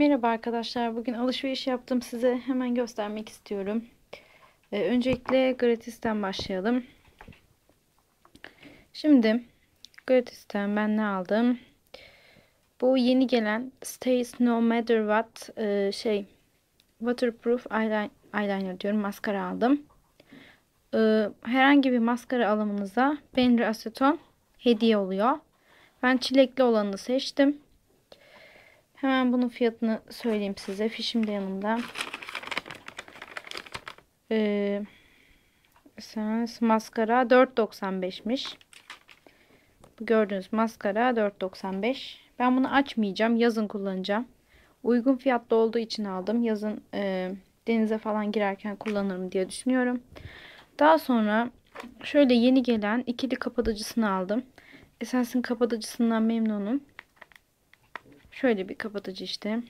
Merhaba arkadaşlar. Bugün alışveriş yaptım. Size hemen göstermek istiyorum. Ee, öncelikle gratisten başlayalım. Şimdi gratisten ben ne aldım? Bu yeni gelen Stays No Matter What e, şey Waterproof eyeliner, diyorum. Maskara aldım. Ee, herhangi bir maskara alımınıza Benri Aseton hediye oluyor. Ben çilekli olanı seçtim. Hemen bunun fiyatını söyleyeyim size. Fişim de yanımda. Ee, maskara 4.95'miş. Bu gördüğünüz maskara 4.95. Ben bunu açmayacağım. Yazın kullanacağım. Uygun fiyatlı olduğu için aldım. Yazın e, denize falan girerken kullanırım diye düşünüyorum. Daha sonra şöyle yeni gelen ikili kapatıcısını aldım. Esensin kapatıcısından memnunum. Şöyle bir kapatıcı işte.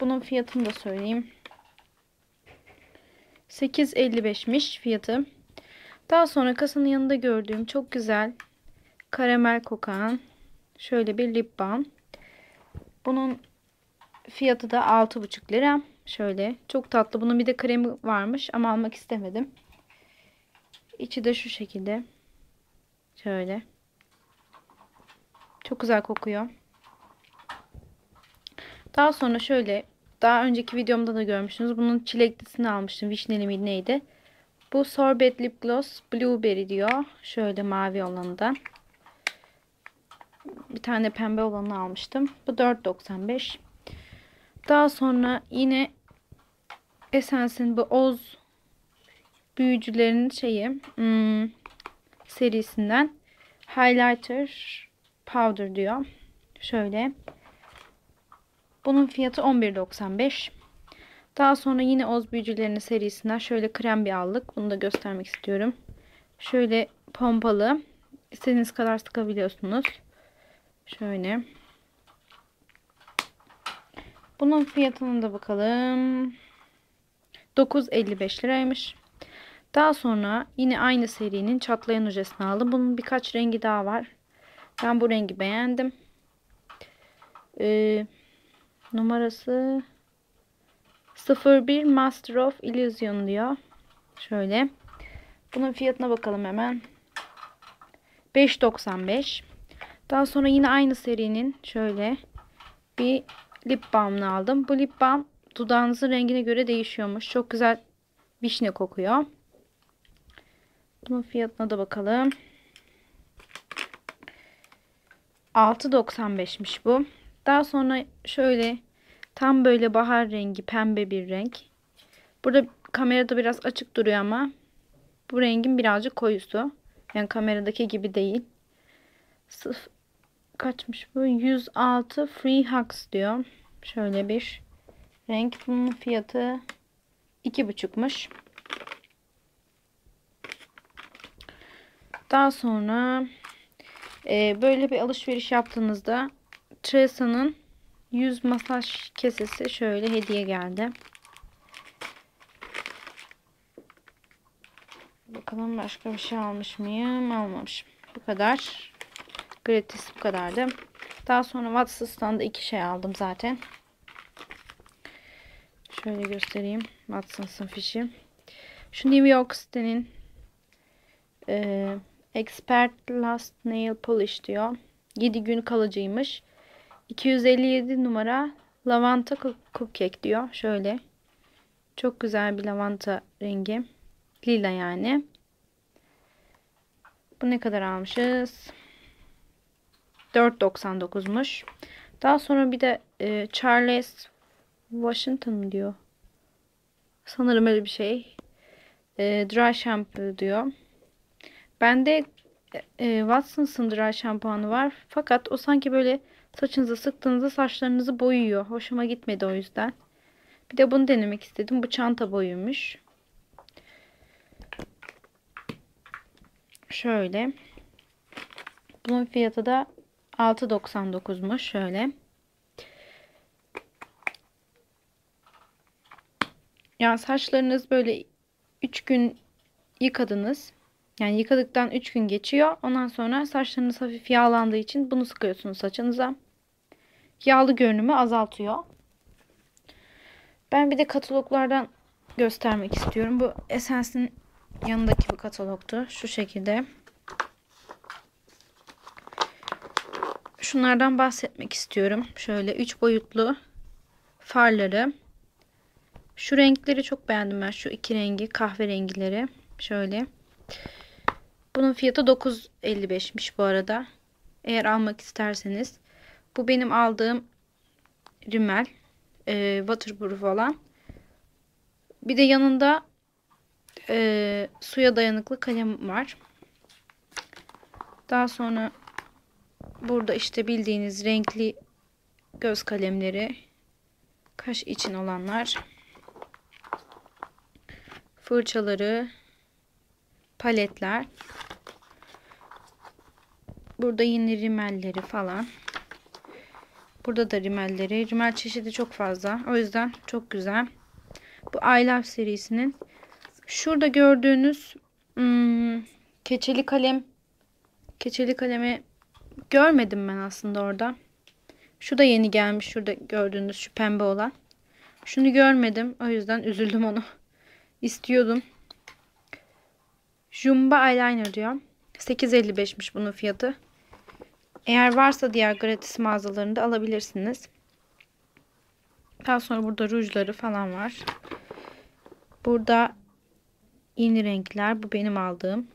Bunun fiyatını da söyleyeyim. 8.55'miş fiyatı. Daha sonra kasanın yanında gördüğüm çok güzel karamel kokan şöyle bir lip balm. Bunun fiyatı da 6,5 lira. Şöyle çok tatlı. Bunun bir de kremi varmış ama almak istemedim. İçi de şu şekilde. Şöyle. Çok güzel kokuyor. Daha sonra şöyle daha önceki videomda da görmüşsünüz. Bunun çileklisini almıştım. Vişneli mi neydi? Bu Sorbet Lip Gloss Blueberry diyor. Şöyle mavi olanından. Bir tane pembe olanı almıştım. Bu 4.95. Daha sonra yine Essence'in bu Oz büyücülerin şeyi hmm, serisinden Highlighter Powder diyor. Şöyle. Bunun fiyatı 11.95. Daha sonra yine Oz Büyücülerinin serisinden şöyle krem bir aldık. Bunu da göstermek istiyorum. Şöyle pompalı. İstediğiniz kadar sıkabiliyorsunuz. Şöyle. Bunun fiyatına da bakalım. 9.55 liraymış. Daha sonra yine aynı serinin çatlayan ojesini aldım. Bunun birkaç rengi daha var. Ben bu rengi beğendim. Ee, numarası 01 Master of Illusion diyor. Şöyle. Bunun fiyatına bakalım hemen. 5.95. Daha sonra yine aynı serinin şöyle bir lip balmını aldım. Bu lip balm dudağınızın rengine göre değişiyormuş. Çok güzel vişne kokuyor. Bunun fiyatına da bakalım. 6.95'miş bu. Daha sonra şöyle tam böyle bahar rengi pembe bir renk. Burada kamerada biraz açık duruyor ama bu rengin birazcık koyusu. Yani kameradaki gibi değil. Sıf kaçmış bu? 106 Free Hugs diyor. Şöyle bir renk. Bunun fiyatı 2,5'muş. Daha sonra e, böyle bir alışveriş yaptığınızda Tresa'nın yüz masaj kesesi şöyle hediye geldi. Bakalım başka bir şey almış mıyım? Almamışım. Bu kadar. Gratis bu kadardı. Daha sonra Watsons'tan da iki şey aldım zaten. Şöyle göstereyim. Watsons'ın fişi. Şu New York sitenin e, Expert Last Nail Polish diyor. 7 gün kalıcıymış. 257 numara lavanta cupcake diyor. Şöyle. Çok güzel bir lavanta rengi. Lila yani. Bu ne kadar almışız? 4.99'muş. Daha sonra bir de e, Charles Washington diyor. Sanırım öyle bir şey. E, dry shampoo diyor. Bende e, Watson's'ın dry şampuanı var. Fakat o sanki böyle saçınızı sıktığınızda saçlarınızı boyuyor. Hoşuma gitmedi o yüzden. Bir de bunu denemek istedim. Bu çanta boyuymuş. Şöyle. Bunun fiyatı da 6.99'muş. Şöyle. Yani saçlarınız böyle 3 gün yıkadınız. Yani yıkadıktan 3 gün geçiyor. Ondan sonra saçlarınız hafif yağlandığı için bunu sıkıyorsunuz saçınıza. Yağlı görünümü azaltıyor. Ben bir de kataloglardan göstermek istiyorum. Bu Essence'in yanındaki bir katalogtu. Şu şekilde. Şunlardan bahsetmek istiyorum. Şöyle 3 boyutlu farları. Şu renkleri çok beğendim ben. Şu iki rengi kahverengileri. Şöyle. Bunun fiyatı 9.55'miş bu arada. Eğer almak isterseniz. Bu benim aldığım rimel. E, waterproof olan. Bir de yanında e, suya dayanıklı kalem var. Daha sonra burada işte bildiğiniz renkli göz kalemleri kaş için olanlar fırçaları paletler burada yine rimelleri falan burada da rimelleri. Rimel çeşidi çok fazla. O yüzden çok güzel. Bu I Love serisinin. Şurada gördüğünüz hmm, keçeli kalem. Keçeli kalemi görmedim ben aslında orada. Şu da yeni gelmiş. Şurada gördüğünüz şu pembe olan. Şunu görmedim. O yüzden üzüldüm onu. İstiyordum. Jumba Eyeliner diyor. 8.55'miş bunun fiyatı. Eğer varsa diğer gratis mağazalarında alabilirsiniz. Daha sonra burada rujları falan var. Burada yeni renkler. Bu benim aldığım.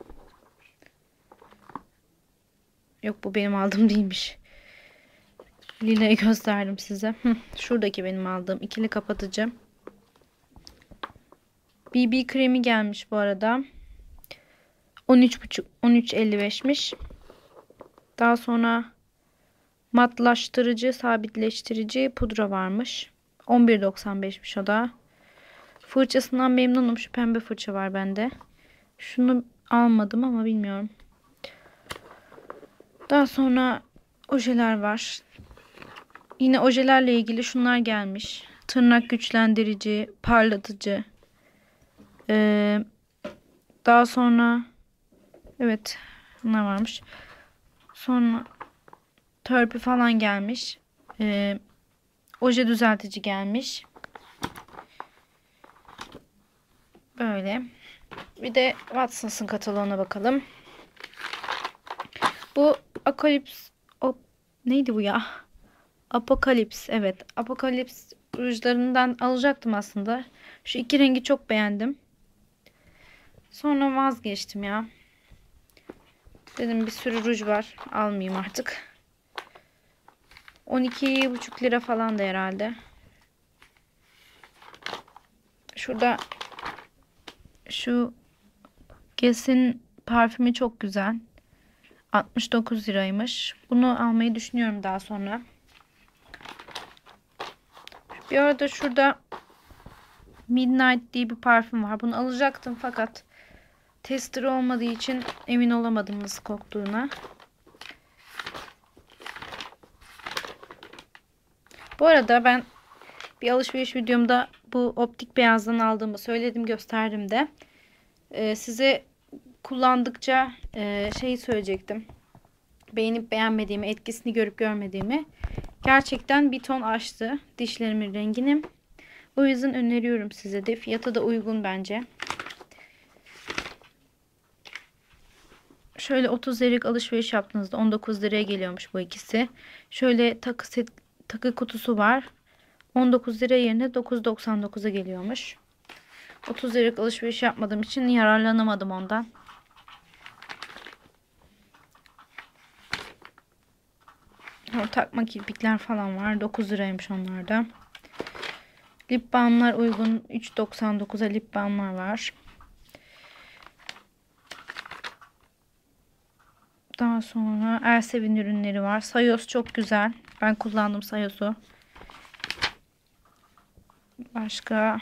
Yok bu benim aldığım değilmiş. Lila'yı gösterdim size. şuradaki benim aldığım ikili kapatıcı. BB kremi gelmiş bu arada. 13.5 13.55'miş. Daha sonra matlaştırıcı, sabitleştirici pudra varmış. 11.95'miş o da. Fırçasından memnunum. Şu pembe fırça var bende. Şunu almadım ama bilmiyorum. Daha sonra ojeler var. Yine ojelerle ilgili şunlar gelmiş. Tırnak güçlendirici, parlatıcı. Ee, daha sonra Evet. Ne varmış? Sonra törpü falan gelmiş. Ee, oje düzeltici gelmiş. Böyle. Bir de Watsons'ın kataloğuna bakalım. Bu Akalips neydi bu ya? Apokalips evet. Apokalips rujlarından alacaktım aslında. Şu iki rengi çok beğendim. Sonra vazgeçtim ya. Dedim bir sürü ruj var. Almayayım artık. 12,5 lira falan da herhalde. Şurada şu Guess'in parfümü çok güzel. 69 liraymış. Bunu almayı düşünüyorum daha sonra. Bir arada şurada Midnight diye bir parfüm var. Bunu alacaktım fakat Tester olmadığı için emin olamadım nasıl koktuğuna. Bu arada ben bir alışveriş videomda bu optik beyazdan aldığımı söyledim gösterdim de. Ee, size kullandıkça e, şeyi söyleyecektim. Beğenip beğenmediğimi, etkisini görüp görmediğimi. Gerçekten bir ton açtı dişlerimin rengini. O yüzden öneriyorum size de. Fiyatı da uygun bence. Şöyle 30 liralık alışveriş yaptığınızda 19 liraya geliyormuş bu ikisi. Şöyle takı set, takı kutusu var. 19 lira yerine 9.99'a geliyormuş. 30 liralık alışveriş yapmadığım için yararlanamadım ondan. takma kirpikler falan var. 9 liraymış onlarda. Lip balmlar uygun. 3.99'a lip balmlar var. Daha sonra Elsevin ürünleri var. Sayos çok güzel. Ben kullandım Sayos'u. Başka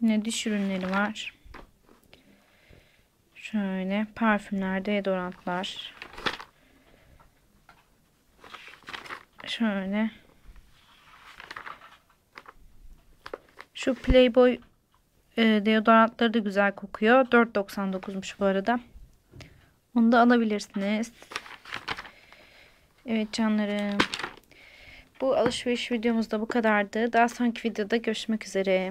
yine diş ürünleri var. Şöyle parfümler, deodorantlar. Şöyle. Şu Playboy e, deodorantları da güzel kokuyor. 4.99'muş bu arada. Onu da alabilirsiniz. Evet canlarım. Bu alışveriş videomuz da bu kadardı. Daha sonraki videoda görüşmek üzere.